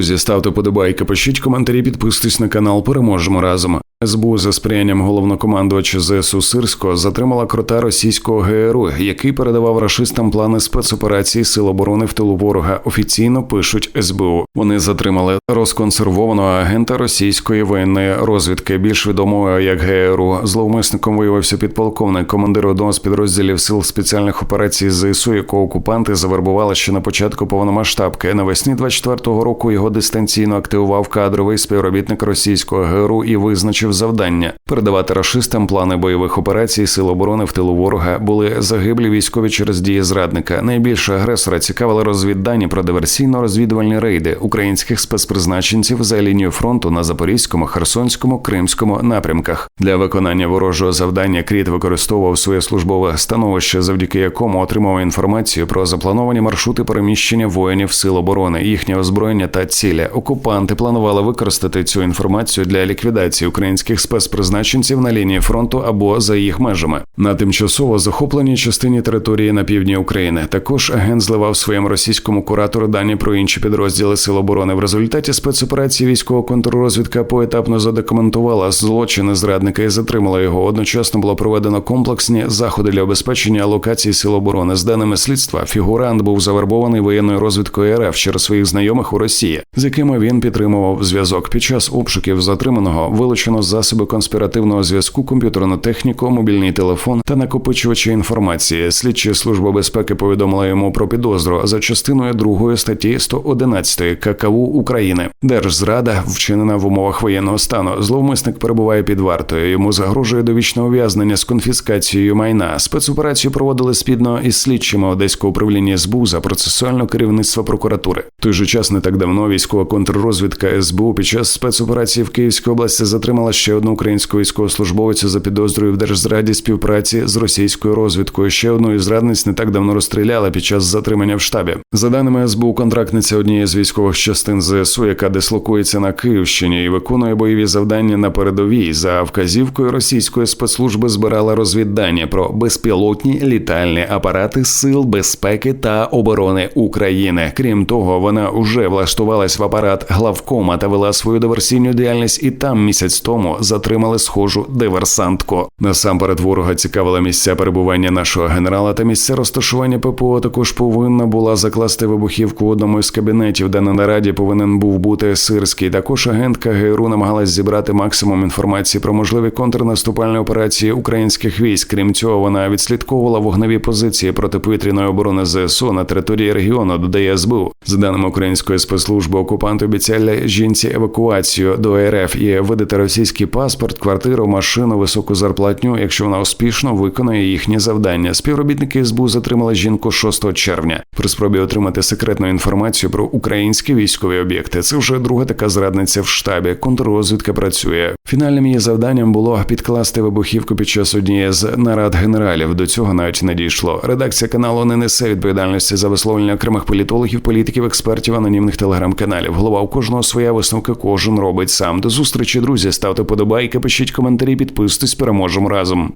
Друзі, ставте подобайки, пишіть коментарі, підписуйтесь на канал. Переможемо разом. СБУ за сприянням головнокомандувача ЗСУ Сирського затримала крота російського ГРУ, який передавав рашистам плани спецоперації Сил оборони в тилу ворога. Офіційно пишуть СБУ. Вони затримали розконсервованого агента російської воєнної розвідки, більш відомого як ГРУ. Зловмисником виявився підполковник, командир одного з підрозділів сил спеціальних операцій ЗСУ, якого окупанти завербували ще на початку повномасштабки. Навесні 24-го року його дистанційно активував кадровий співробітник російського ГРУ і визначив завдання передавати рашистам плани бойових операцій Сил оборони в тилу ворога. Були загиблі військові через дії зрадника. Найбільше агресора цікавили розвіддані про диверсійно-розвідувальні рейди українських спецпризначенців за лінією фронту на запорізькому, херсонському, кримському напрямках. Для виконання ворожого завдання Кріт використовував своє службове становище, завдяки якому отримав інформацію про заплановані маршрути переміщення воїнів сил оборони, їхнє озброєння та цілі. Окупанти планували використати цю інформацію для ліквідації українських спецпризначенців на лінії фронту або за їх межами на тимчасово захопленій частині території на півдні України. Також агент зливав своєму російському куратору дані про інші підрозділи сил оборони. В результаті спецоперації військова контррозвідка поетапно задокументувала злочини зрадника і затримала його. Одночасно було проведено комплексні заходи для обезпечення локацій сил оборони. З даними слідства, фігурант був завербований воєнною розвідкою РФ через своїх знайомих у Росії, з якими він підтримував зв'язок. Під час обшуків затриманого вилучено засоби конспіративного зв'язку, комп'ютерну техніку, мобільний телефон та накопичувачі інформації. Слідчі служба безпеки повідомила йому про підозру за частиною 2 статті 111 ККУ України. Держзрада вчинена в умовах воєнного стану. Зловмисник перебуває під вартою. Йому загрожує довічне ув'язнення з конфіскацією майна. Спецоперацію проводили спільно із слідчими одеського управління СБУ за процесуальне керівництво прокуратури. Той же час не так давно військова контррозвідка СБУ під час спецоперації в Київській області затримала ще одну українську військовослужбовицю за підозрою в держзраді співпраці з російською розвідкою. Ще одну із зрадниць не так давно розстріляли під час затримання в штабі. За даними СБУ, контрактниця однієї з військових частин ЗСУ, яка дислокується на Київщині і виконує бойові завдання на передовій, за вказівкою російської спецслужби збирала розвіддання про безпілотні літальні апарати сил безпеки та оборони України. Крім того, вона уже влаштувалась в апарат главкома та вела свою диверсійну діяльність, і там місяць тому затримали схожу диверсантку. Насамперед ворога цікавила місця перебування нашого генерала та місця розташування ППО. Також повинна була закласти вибухівку в одному із кабінетів, де на нараді повинен був бути сирський. Також агентка ГРУ намагалась зібрати максимум інформації про можливі контрнаступальні операції українських військ. Крім цього, вона відслідковувала вогневі позиції протиповітряної оборони ЗСУ на території регіону. Додає СБУ. За даними української спецслужби, окупанти обіцяли жінці евакуацію до РФ і видати російський паспорт, квартиру, машину, високу зарплатню, якщо вона успішно виконує їхні завдання. Співробітники СБУ затримали жінку 6 червня при спробі отримати секретну інформацію про українські військові об'єкти. Це вже друга така зрадниця в штабі. Контррозвідка працює. Фінальним її завданням було підкласти вибухівку під час однієї з нарад генералів. До цього навіть не дійшло. Редакція каналу не несе відповідальності за висловлення окремих політологів, політиків, експертів, анонімних телеграм-каналів. Голова у кожного своя висновка, кожен робить сам. До зустрічі, друзі. Ставте подобайки, пишіть коментарі, підписуйтесь, переможемо разом.